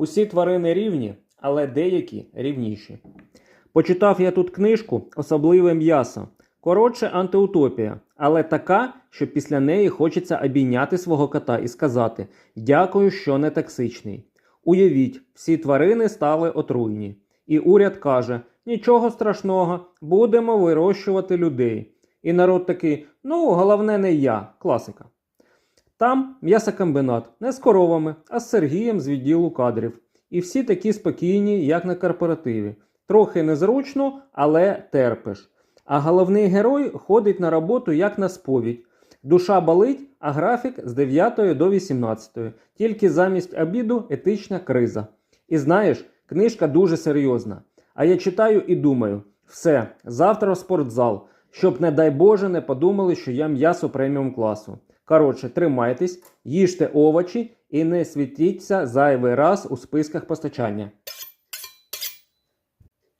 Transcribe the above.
Усі тварини рівні, але деякі рівніші. Почитав я тут книжку Особливе м'ясо. Коротше, антиутопія, але така, що після неї хочеться обійняти свого кота і сказати Дякую, що не токсичний. Уявіть, всі тварини стали отруйні. І уряд каже: нічого страшного, будемо вирощувати людей. І народ такий: ну, головне, не я, класика. Там м'ясокомбінат не з коровами, а з Сергієм з відділу кадрів. І всі такі спокійні, як на корпоративі. Трохи незручно, але терпиш. А головний герой ходить на роботу як на сповідь. Душа болить, а графік з 9 до 18. Тільки замість обіду етична криза. І знаєш, книжка дуже серйозна. А я читаю і думаю: все, завтра спортзал, щоб, не дай Боже, не подумали, що я м'ясо преміум класу. Коротше, тримайтесь, їжте овочі і не світіться зайвий раз у списках постачання.